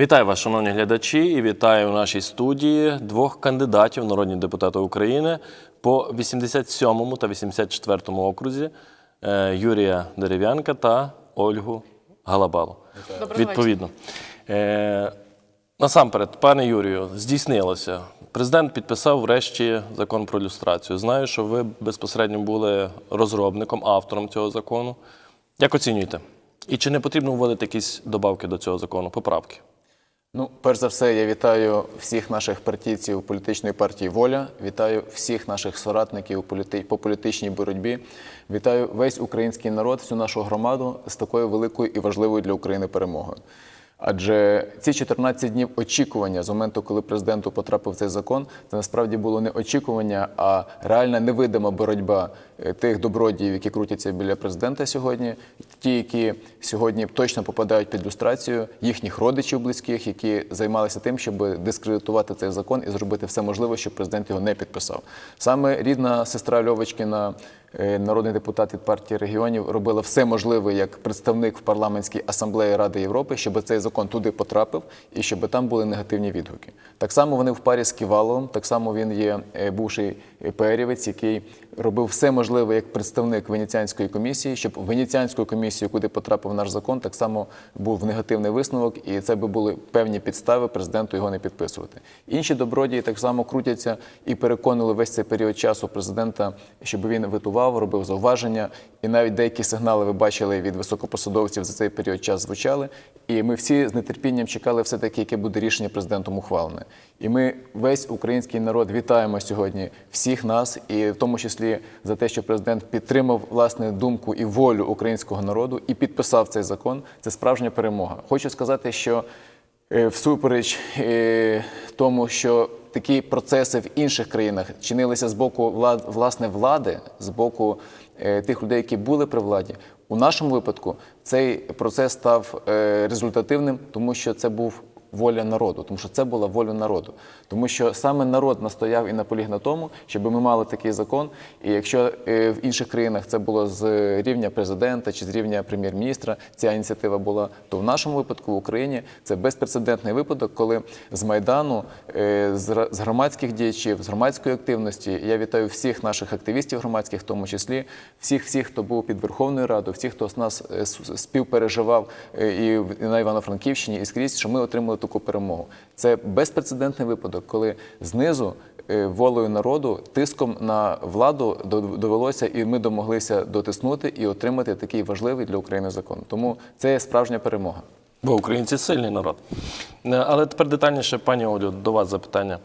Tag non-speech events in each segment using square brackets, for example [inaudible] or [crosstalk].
Вітаю вас, шановні глядачі, і вітаю у нашій студії двох кандидатів народні депутати України по 87 та 84 окрузі е, Юрія Дерев'янка та Ольгу Галабалу. Доброго Відповідно. Е, насамперед, пане Юрію, здійснилося. Президент підписав врешті закон про люстрацію. Знаю, що ви безпосередньо були розробником, автором цього закону. Як оцінюєте? І чи не потрібно вводити якісь добавки до цього закону, поправки? Ну, перш за все, я вітаю всіх наших партійців політичної партії Воля. Вітаю всіх наших соратників по політичній боротьбі. Вітаю весь український народ, всю нашу громаду з такою великою і важливою для України перемогою. Адже ці 14 днів очікування з моменту, коли президенту потрапив цей закон, це насправді було не очікування, а реальна невидима боротьба тих добродіїв, які крутяться біля президента сьогодні, ті, які сьогодні точно попадають під люстрацію, їхніх родичів близьких, які займалися тим, щоб дискредитувати цей закон і зробити все можливе, щоб президент його не підписав. Саме рідна сестра Льовочкіна, е, народний депутат від партії регіонів, робила все можливе як представник в парламентській асамблеї Ради Європи, щоб цей закон туди потрапив і щоб там були негативні відгуки. Так само вони в парі з Ківаловим, так само він є е, бувший ПРівець, який робив все можливе як представник Венеціанської комісії, щоб Венеціанською комісією, куди потрапив наш закон, так само був негативний висновок, і це би були певні підстави президенту його не підписувати. Інші добродії так само крутяться і переконували весь цей період часу президента, щоб він витував, робив зауваження, і навіть деякі сигнали ви бачили від високопосадовців за цей період час звучали. І ми всі з нетерпінням чекали все таки, яке буде рішення президентом ухвалене. І ми весь український народ вітаємо сьогодні всіх нас, і в тому числі за те, що президент підтримав власне думку і волю українського народу і підписав цей закон. Це справжня перемога. Хочу сказати, що е, всупереч е, тому, що такі процеси в інших країнах чинилися з боку влад, власне влади, з боку е, тих людей, які були при владі. У нашому випадку цей процес став результативним, тому що це був воля народу, тому що це була воля народу. Тому що саме народ настояв і наполіг на тому, щоб ми мали такий закон. І якщо е, в інших країнах це було з рівня президента чи з рівня прем'єр-міністра, ця ініціатива була, то в нашому випадку в Україні це безпрецедентний випадок, коли з майдану, е, з громадських діячів, з громадської активності. Я вітаю всіх наших активістів громадських, в тому числі всіх, всіх, хто був під Верховною Радою, всіх, хто з нас е, співпереживав і на Івано-Франківщині, і скрізь, що ми отримали таку перемогу. Це безпрецедентний випадок, коли знизу е, волею народу, тиском на владу довелося, і ми домоглися дотиснути і отримати такий важливий для України закон. Тому це є справжня перемога. Бо українці сильний народ. Е, Але тепер детальніше, пані Олю, до вас запитання.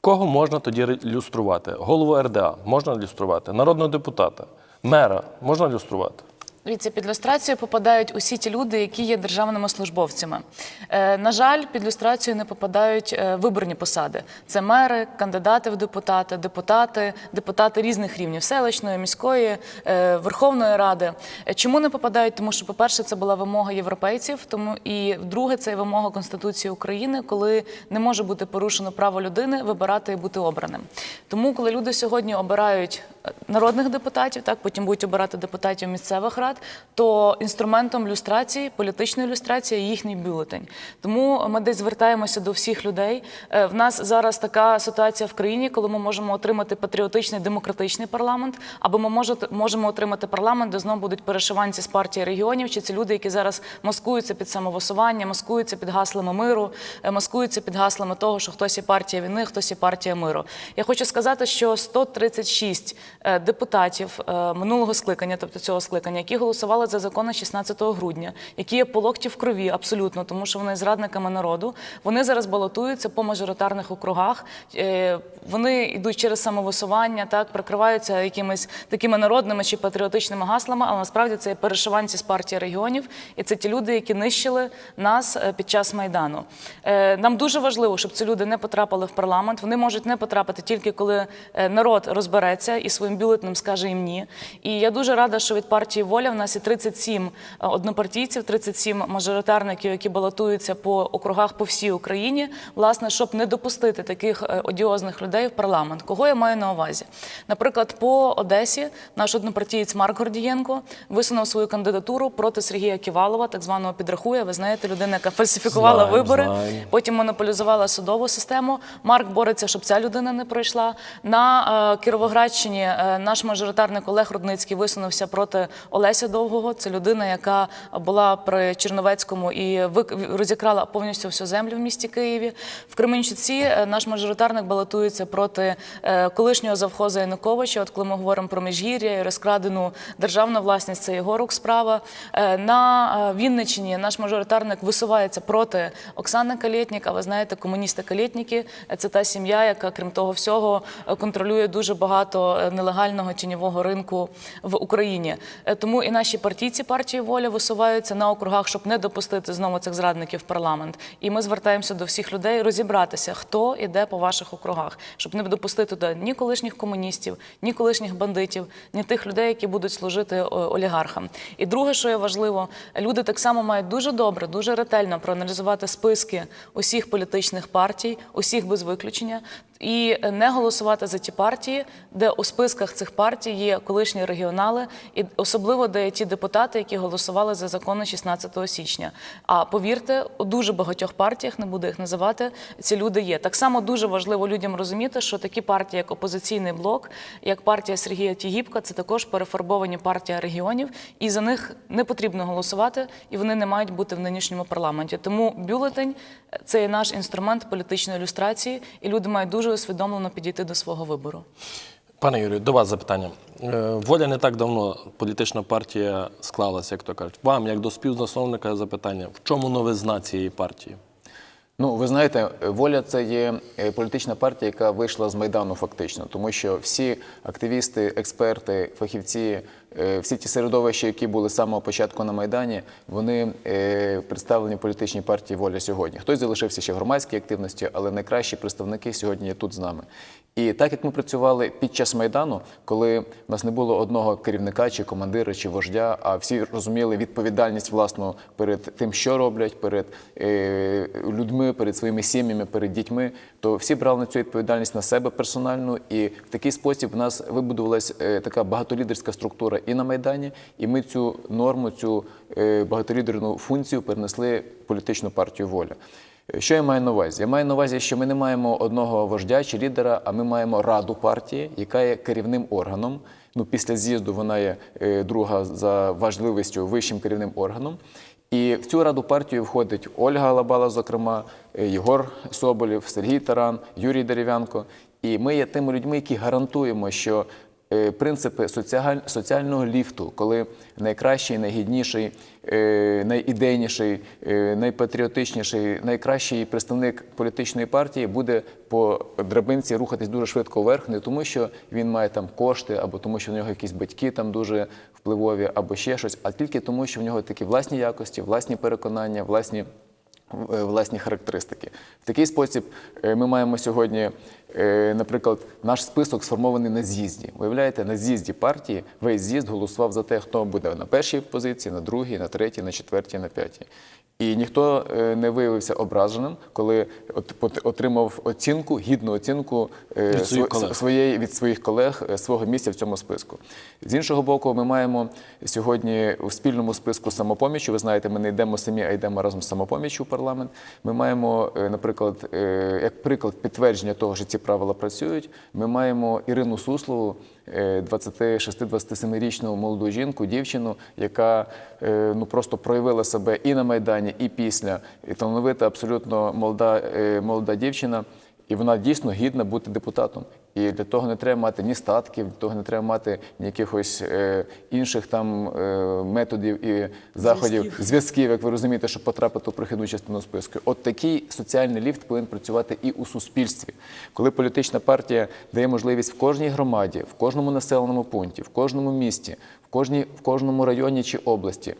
Кого можна тоді люструвати? Голову РДА можна люструвати? Народного депутата, мера можна люструвати? Дивіться, під люстрацію попадають усі ті люди, які є державними службовцями. Е, на жаль, під люстрацію не попадають е, виборні посади. Це мери, кандидати в депутати, депутати, депутати різних рівнів селищної, міської, е, Верховної Ради. Чому не попадають? Тому що, по-перше, це була вимога європейців, тому і друге, це вимога Конституції України, коли не може бути порушено право людини вибирати і бути обраним. Тому, коли люди сьогодні обирають народних депутатів, так потім будуть обирати депутатів місцевих рад, то інструментом люстрації, політичної люстрації їхній бюлетень. Тому ми десь звертаємося до всіх людей. Е, В нас зараз така ситуація в країні, коли ми можемо отримати патріотичний демократичний парламент, або ми можемо отримати парламент, де знову будуть перешиванці з партії регіонів, чи це люди, які зараз маскуються під самовисування, маскуються під гаслами миру, е, маскуються під гаслами того, що хтось є партія війни, хтось є партія миру. Я хочу сказати, що 136 е, депутатів е, минулого скликання, тобто цього скликання, які голосували за закони 16 грудня, які є по локті в крові абсолютно, тому що вони зрадниками народу. Вони зараз балотуються по мажоритарних округах. Е, Вони йдуть через самовисування, так прикриваються якимись такими народними чи патріотичними гаслами, але насправді це є перешиванці з партії регіонів, і це ті люди, які нищили нас е, під час майдану. Е, Нам дуже важливо, щоб ці люди не потрапили в парламент. Вони можуть не потрапити тільки коли е, народ розбереться і своїм бюлетнем скаже їм ні. І я дуже рада, що від партії воля в нас є 37 е, однопартійців, 37 мажоритарників, які балотуються по округах по всій Україні, власне, щоб не допустити таких е, одіозних людей в парламент. Кого я маю на увазі? Наприклад, по Одесі наш однопартієць Марк Гордієнко висунув свою кандидатуру проти Сергія Ківалова, так званого підрахуя. Ви знаєте, людина, яка фальсифікувала Знаємо, вибори, знаємо. потім монополізувала судову систему. Марк бореться, щоб ця людина не пройшла. На е, Кіровоградщині наш мажоритарник Олег Рудницький висунувся проти Олеся Довгого. Це людина, яка була при Черновецькому і розікрала повністю всю землю в місті Києві. В Кременчуці е, наш мажоритарник балотується проти е, колишнього завхоза Януковича. От коли ми говоримо про Межгір'я і розкрадену державну власність, це його рук справа. Е, На е, Вінниччині наш мажоритарник висувається проти Оксани Калєтнік. А ви знаєте, комуністи Калєтніки – це та сім'я, яка, крім того всього, е, контролює дуже багато е, нелегального тіньового ринку в Україні. Е, Тому і наші партійці партії воля висуваються на округах, щоб не допустити знову цих зрадників в парламент. І ми звертаємося до всіх людей розібратися, хто іде по ваших округах, щоб не допустити туди ні колишніх комуністів, ні колишніх бандитів, ні тих людей, які будуть служити олігархам. І друге, що є важливо, люди так само мають дуже добре, дуже ретельно проаналізувати списки усіх політичних партій, усіх без виключення, і не голосувати за ті партії, де у списках цих партій є колишні регіонали, і особливо де є ті депутати, які голосували за закони 16 січня. А повірте, у дуже багатьох партіях, не буду їх називати, ці люди є. Так само дуже важливо людям розуміти, що такі партії, як опозиційний блок, як партія Сергія Тігіпка, це також переформовані партія регіонів, і за них не потрібно голосувати, і вони не мають бути в нинішньому парламенті. Тому бюлетень це є наш інструмент політичної ілюстрації, і люди мають дуже усвідомлено підійти до свого вибору. Пане Юрію, до вас запитання. Е, Воля не так давно політична партія склалася, як то кажуть. Вам, як до співзасновника, запитання: в чому новизна цієї партії? Ну, ви знаєте, воля це є е, політична партія, яка вийшла з майдану, фактично, тому що всі активісти, експерти, фахівці, всі ті середовища, які були з самого початку на майдані, вони е, представлені в політичній партії воля сьогодні. Хтось залишився ще в громадській активності, але найкращі представники сьогодні є тут з нами. І так як ми працювали під час майдану, коли в нас не було одного керівника чи командира чи вождя, а всі розуміли відповідальність власну перед тим, що роблять, перед е, людьми, перед своїми сім'ями, перед дітьми, то всі брали на цю відповідальність на себе персональну, і в такий спосіб в нас вибудувалась е, така багатолідерська структура і на майдані, і ми цю норму, цю е, багатолідерну функцію перенесли в політичну партію воля. Що я маю на увазі? Я маю на увазі, що ми не маємо одного вождя чи лідера, а ми маємо раду партії, яка є керівним органом. Ну, після з'їзду вона є е, друга за важливістю вищим керівним органом. І в цю раду партії входить Ольга Алабала, зокрема, е, Єгор Соболєв, Сергій Таран, Юрій Дерев'янко. І ми є тими людьми, які гарантуємо, що е, принципи соціаль- соціального ліфту, коли найкращий, найгідніший, е, найідейніший, е, найпатріотичніший, найкращий представник політичної партії буде по драбинці рухатись дуже швидко вверх, не тому, що він має там кошти, або тому, що в нього якісь батьки там дуже впливові, або ще щось, а тільки тому, що в нього такі власні якості, власні переконання, власні е, власні характеристики. В такий спосіб е, ми маємо сьогодні, е, наприклад, наш список сформований на з'їзді. Виявляєте, на з'їзді партії весь з'їзд голосував за те, хто буде на першій позиції, на другій, на третій, на четвертій, на п'ятій. І ніхто е, не виявився ображеним, коли отримав оцінку, гідну оцінку е, Від своїх колег. своєї від своїх колег е, свого місця в цьому списку. З іншого боку, ми маємо сьогодні у спільному списку самопомічі. Ви знаєте, ми не йдемо самі, а йдемо разом з самопоміччю в парламент. Ми маємо, наприклад, як приклад підтвердження того, що ці правила працюють. Ми маємо Ірину Суслову, 26-27-річну молоду жінку, дівчину, яка е, ну просто проявила себе і на майдані, і після. І талановита, абсолютно молода, е, молода дівчина. І вона дійсно гідна бути депутатом. І для того не треба мати ні статків, для того не треба мати ні якихось е, інших там е, методів і заходів, зв'язків, як ви розумієте, щоб потрапити у прихідну частину списку. От такий соціальний ліфт повинен працювати і у суспільстві. Коли політична партія дає можливість в кожній громаді, в кожному населеному пункті, в кожному місті, в кожній, в кожному районі чи області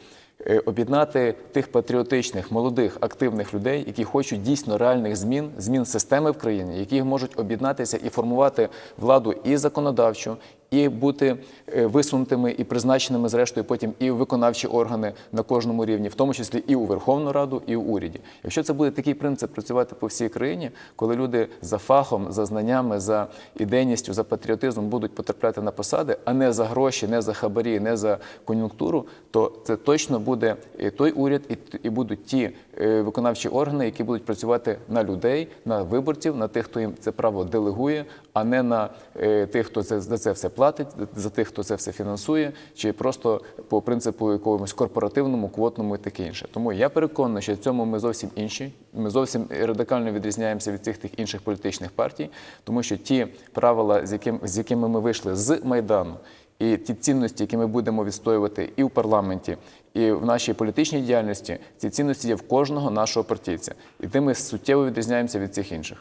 об'єднати тих патріотичних, молодих, активних людей, які хочуть дійсно реальних змін, змін системи в країні, які можуть об'єднатися і формувати владу і законодавчу, і бути е, висунутими і призначеними, зрештою, потім і в виконавчі органи на кожному рівні, в тому числі і у Верховну Раду, і у уряді. Якщо це буде такий принцип працювати по всій країні, коли люди за фахом, за знаннями, за ідейністю, за патріотизмом будуть потрапляти на посади, а не за гроші, не за хабарі, не за кон'юнктуру, то це точно буде і той уряд, і, будуть ті е, виконавчі органи, які будуть працювати на людей, на виборців, на тих, хто їм це право делегує, а не на е, тих, хто це за це все платить, за тих, хто це все фінансує, чи просто по принципу якомусь корпоративному, квотному і таке інше. Тому я переконаний, що в цьому ми зовсім інші. Ми зовсім радикально відрізняємося від цих тих інших політичних партій, тому що ті правила, з яким з якими ми вийшли з майдану. І ті цінності, які ми будемо відстоювати і в парламенті, і в нашій політичній діяльності, ці цінності є в кожного нашого партійця. І тим ми суттєво відрізняємося від цих інших.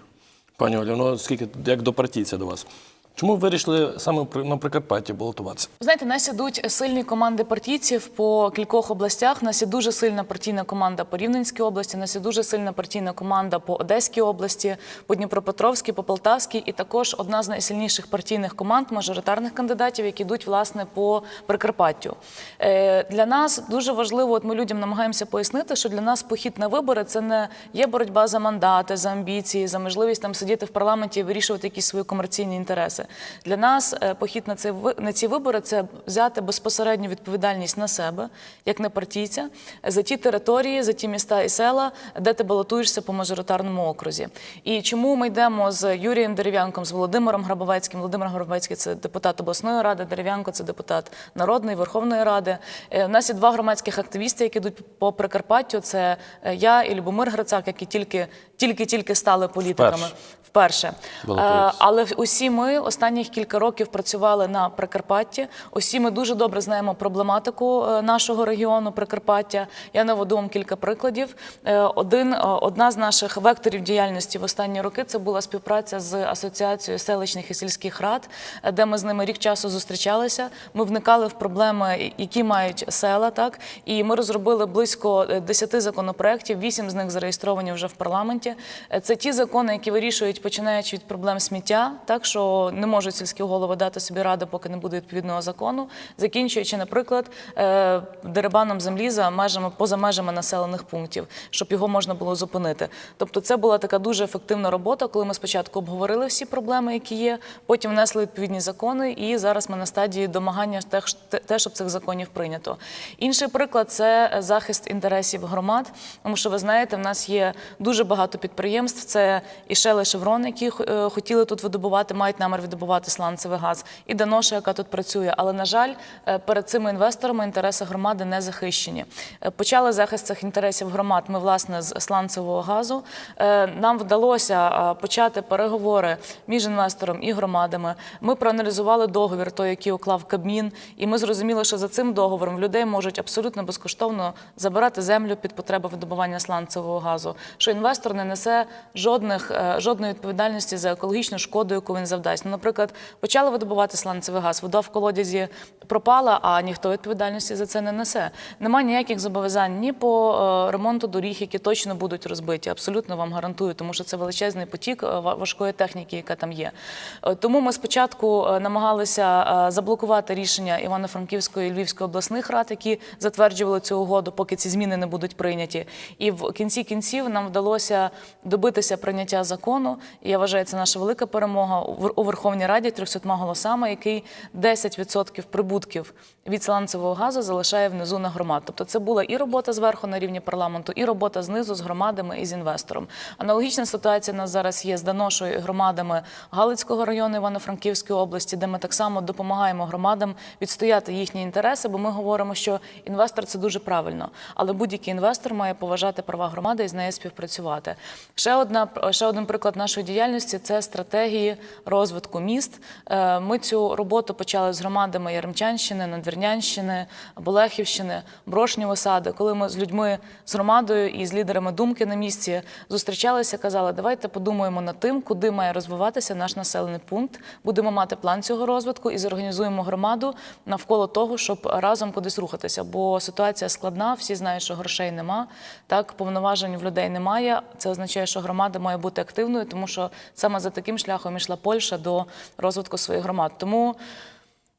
Пані Олю, ну скільки як до партійця до вас? Чому ви вирішили саме на Прикарпатті балотуватися? Знаєте, нас ідуть сильні команди партійців по кількох областях. Нас є дуже сильна партійна команда по Рівненській області. Нас є дуже сильна партійна команда по Одеській області, по Дніпропетровській, по Полтавській, і також одна з найсильніших партійних команд мажоритарних кандидатів, які йдуть власне по Прикарпаттю. Е, Для нас дуже важливо, от ми людям намагаємося пояснити, що для нас похід на вибори це не є боротьба за мандати, за амбіції, за можливість там сидіти в парламенті і вирішувати якісь свої комерційні інтереси. Для нас е, похід на, ви- на ці вибори це взяти безпосередню відповідальність на себе, як на партійця, за ті території, за ті міста і села, де ти балотуєшся по мажоритарному окрузі. І чому ми йдемо з Юрієм Дерев'янком, з Володимиром Грабовецьким? Володимир Грабовецький це депутат обласної ради, Дерев'янко це депутат Народної Верховної Ради. Е, У нас є два громадських активісти, які йдуть по Прикарпаттю. Це е, я і Любомир Грицак, які тільки тільки тільки стали політиками. Вперше. Вперше. Е, Але усі ми останніх кілька років працювали на Прикарпатті. Усі ми дуже добре знаємо проблематику е, нашого регіону Прикарпаття. Я наведу вам кілька прикладів. Е, Один, е, одна з наших векторів діяльності в останні роки це була співпраця з асоціацією селищних і сільських рад, де ми з ними рік часу зустрічалися. Ми вникали в проблеми, які мають села, так і ми розробили близько е, 10 законопроєктів, 8 з них зареєстровані вже в парламенті. Це ті закони, які вирішують, починаючи від проблем сміття, так що не можуть сільські голови дати собі ради, поки не буде відповідного закону, закінчуючи, наприклад, е, дерибаном землі за межами поза межами населених пунктів, щоб його можна було зупинити. Тобто, це була така дуже ефективна робота, коли ми спочатку обговорили всі проблеми, які є, потім внесли відповідні закони, і зараз ми на стадії домагання те, щоб цих законів прийнято. Інший приклад це е, захист інтересів громад, тому що ви знаєте, в нас є дуже багато підприємств. Це і Шели Шеврон, які е, хотіли тут видобувати, мають намір видобувати сланцевий газ, і Даноша, яка тут працює. Але на жаль, е, перед цими інвесторами інтереси громади не захищені. Е, Почали захист цих інтересів громад. Ми власне з сланцевого газу. Е, Нам вдалося почати переговори між інвестором і громадами. Ми проаналізували договір, той, який уклав Кабмін, і ми зрозуміли, що за цим договором людей можуть абсолютно безкоштовно забирати землю під потреби видобування сланцевого газу. Що інвестор не несе жодних жодної відповідальності за екологічну шкоду, яку він завдасть. Ну, наприклад, почали видобувати сланцевий газ, вода в колодязі пропала, а ніхто відповідальності за це не несе. Немає ніяких зобов'язань ні по е, ремонту доріг, які точно будуть розбиті. Абсолютно вам гарантую, тому що це величезний потік е, важкої техніки, яка там є. Е, Тому ми спочатку намагалися заблокувати рішення Івано-Франківської і Львівської обласних рад, які затверджували цю угоду, поки ці зміни не будуть прийняті. І в кінці кінців нам вдалося добитися прийняття закону. І я вважаю, це наша велика перемога у Вер- у Верховній Раді 300 голосами, який 10% прибутків від сланцевого газу залишає внизу на громад. Тобто це була і робота зверху на рівні парламенту, і робота знизу з громадами і з інвестором. Аналогічна ситуація у нас зараз є з Даношою і громадами Галицького району Івано-Франківської області, де ми так само допомагаємо громадам відстояти їхні інтереси, бо ми говоримо, що інвестор це дуже правильно, але будь-який інвестор має поважати права громади і з нею співпрацювати. Ще одна ще один приклад нашої діяльності це стратегії розвитку міст. Е, Ми цю роботу почали з громадами Яремчанщини, Надвірнянщини, Болехівщини, Брошні Осади. Коли ми з людьми з громадою і з лідерами думки на місці зустрічалися, казали, давайте подумаємо над тим, куди має розвиватися наш населений пункт. Будемо мати план цього розвитку і зорганізуємо громаду навколо того, щоб разом кудись рухатися. Бо ситуація складна, всі знають, що грошей нема. Так, повноважень в людей немає. Це означає, що громада має бути активною, тому що саме за таким шляхом йшла Польща до розвитку своїх громад. Тому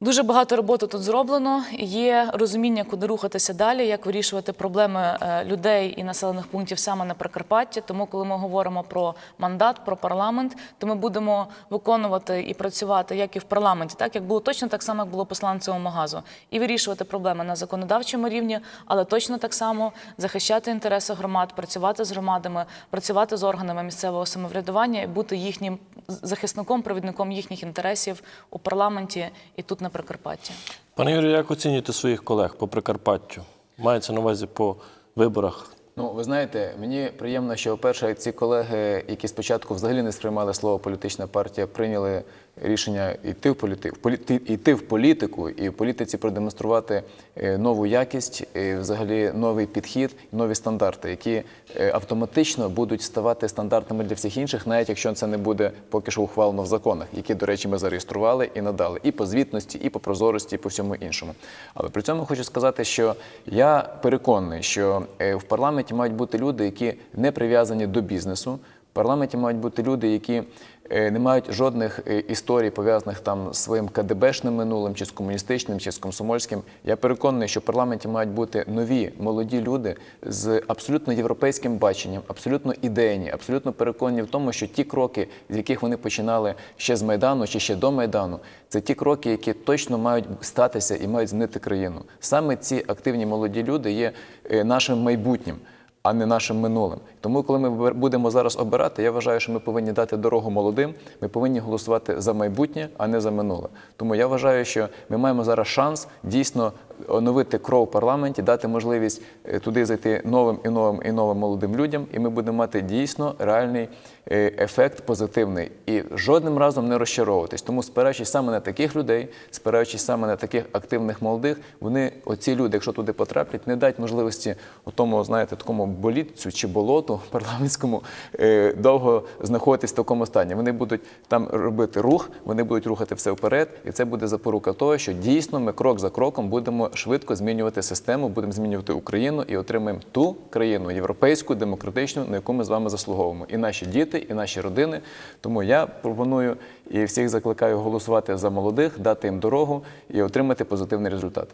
Дуже багато роботи тут зроблено. Є розуміння, куди рухатися далі, як вирішувати проблеми е, людей і населених пунктів саме на Прикарпатті. Тому, коли ми говоримо про мандат, про парламент, то ми будемо виконувати і працювати як і в парламенті, так як було точно так само, як було посланцем магазу, і вирішувати проблеми на законодавчому рівні, але точно так само захищати інтереси громад, працювати з громадами, працювати з органами місцевого самоврядування і бути їхнім захисником, провідником їхніх інтересів у парламенті і тут на Прикарпатті. Пане Юрію, як оцінюєте своїх колег по Прикарпаттю? Мається на увазі по виборах Ну, ви знаєте, мені приємно, що, по-перше, ці колеги, які спочатку взагалі не сприймали слово політична партія, прийняли рішення йти в політику, йти в політику і в політиці продемонструвати е, нову якість, і взагалі новий підхід, нові стандарти, які е, автоматично будуть ставати стандартами для всіх інших, навіть якщо це не буде поки що ухвалено в законах, які, до речі, ми зареєстрували і надали і по звітності, і по прозорості, і по всьому іншому. Але при цьому хочу сказати, що я переконаний, що е, в парламенті мають бути люди, які не прив'язані до бізнесу. В парламенті мають бути люди, які е, не мають жодних е, історій пов'язаних там з своїм КДБшним минулим, чи з комуністичним, чи з комсомольським. Я переконаний, що в парламенті мають бути нові молоді люди з абсолютно європейським баченням, абсолютно ідейні, абсолютно переконані в тому, що ті кроки, з яких вони починали ще з майдану чи ще до майдану, це ті кроки, які точно мають статися і мають змінити країну. Саме ці активні молоді люди є е, нашим майбутнім а не нашим минулим. Тому, коли ми будемо зараз обирати, я вважаю, що ми повинні дати дорогу молодим. Ми повинні голосувати за майбутнє, а не за минуле. Тому я вважаю, що ми маємо зараз шанс дійсно оновити кров в парламенті, дати можливість е, туди зайти новим і новим і новим молодим людям, і ми будемо мати дійсно реальний е, ефект позитивний і жодним разом не розчаровуватись. Тому, спираючись саме на таких людей, спираючись саме на таких активних молодих, вони, оці люди, якщо туди потраплять, не дають можливості у тому, знаєте, такому болітцю чи болоту [laughs] парламентському е, довго знаходитись в такому стані. Вони будуть там робити рух, вони будуть рухати все вперед, і це буде запорука того, що дійсно ми крок за кроком будемо швидко змінювати систему, будемо змінювати Україну і отримаємо ту країну європейську, демократичну, на яку ми з вами заслуговуємо. І наші діти, і наші родини. Тому я пропоную і всіх закликаю голосувати за молодих, дати їм дорогу і отримати позитивний результат.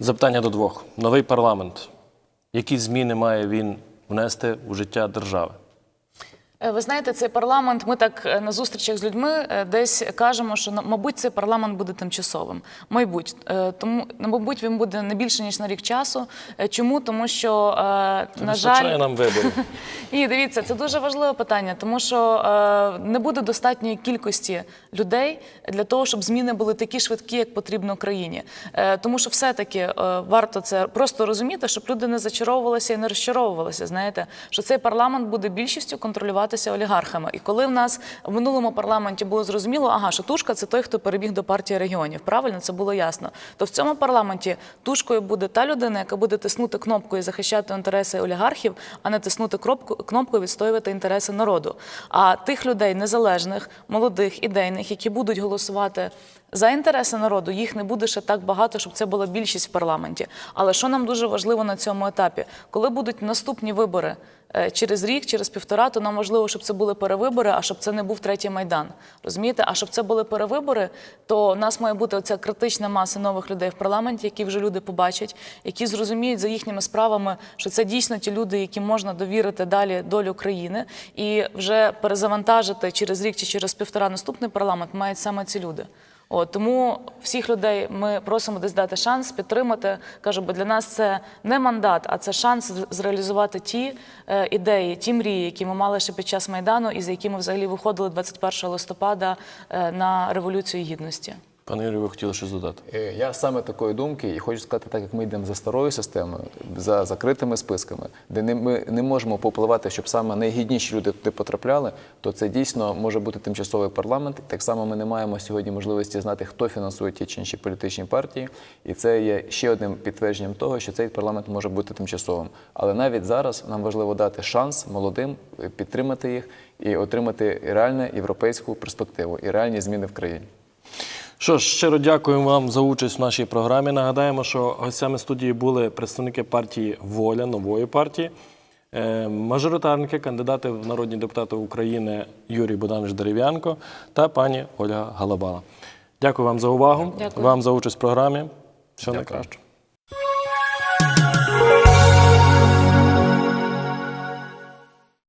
Запитання до двох. Новий парламент. Які зміни має він внести у життя держави? Е, Ви знаєте, цей парламент. Ми так е, на зустрічах з людьми е, десь кажемо, що мабуть цей парламент буде тимчасовим. Мабуть, тому ну, мабуть він буде не більше ніж на рік часу. Чому? Тому що е, на жаль, нам виборів. [laughs] Ні, дивіться, це дуже важливе питання, тому що не буде достатньої кількості людей для того, щоб зміни були такі швидкі, як потрібно країні. Тому що все-таки варто це просто розуміти, щоб люди не зачаровувалися і не розчаровувалися. Знаєте, що цей парламент буде більшістю контролюватися олігархами. І коли в нас в минулому парламенті було зрозуміло, ага, що Тушка це той, хто перебіг до партії регіонів. Правильно, це було ясно. То в цьому парламенті тушкою буде та людина, яка буде тиснути кнопку і захищати інтереси олігархів, а не тиснути і відстоювати інтереси народу. А тих людей незалежних, молодих, ідейних, які будуть голосувати за інтереси народу, їх не буде ще так багато, щоб це була більшість в парламенті. Але що нам дуже важливо на цьому етапі, коли будуть наступні вибори? Е, Через рік, через півтора, то нам важливо, щоб це були перевибори, а щоб це не був третій майдан. Розумієте? А щоб це були перевибори, то у нас має бути оця критична маса нових людей в парламенті, які вже люди побачать, які зрозуміють за їхніми справами, що це дійсно ті люди, яким можна довірити далі долю країни, і вже перезавантажити через рік чи через півтора наступний парламент мають саме ці люди. От, тому всіх людей ми просимо десь дати шанс підтримати. Кажу, бо для нас це не мандат, а це шанс зреалізувати ті е, ідеї, ті мрії, які ми мали ще під час майдану, і за якими взагалі виходили 21 листопада е, на революцію гідності. Пане Юрію, ви хотіли щось додати? Е, Я саме такої думки, і хочу сказати, так як ми йдемо за старою системою, за закритими списками, де ми не можемо попливати, щоб саме найгідніші люди туди потрапляли, то це дійсно може бути тимчасовий парламент. Так само ми не маємо сьогодні можливості знати, хто фінансує ті чи інші політичні партії. І це є ще одним підтвердженням того, що цей парламент може бути тимчасовим. Але навіть зараз нам важливо дати шанс молодим е, підтримати їх і отримати реальну європейську перспективу і реальні зміни в країні. Що ж, щиро дякуємо вам за участь в нашій програмі. Нагадаємо, що гостями студії були представники партії Воля, нової партії, е, мажоритарники, кандидати в народні депутати України Юрій Богданович Дерев'янко та пані Ольга Галабала. Дякую вам за увагу, Дякую. вам за участь в програмі. Все найкраще.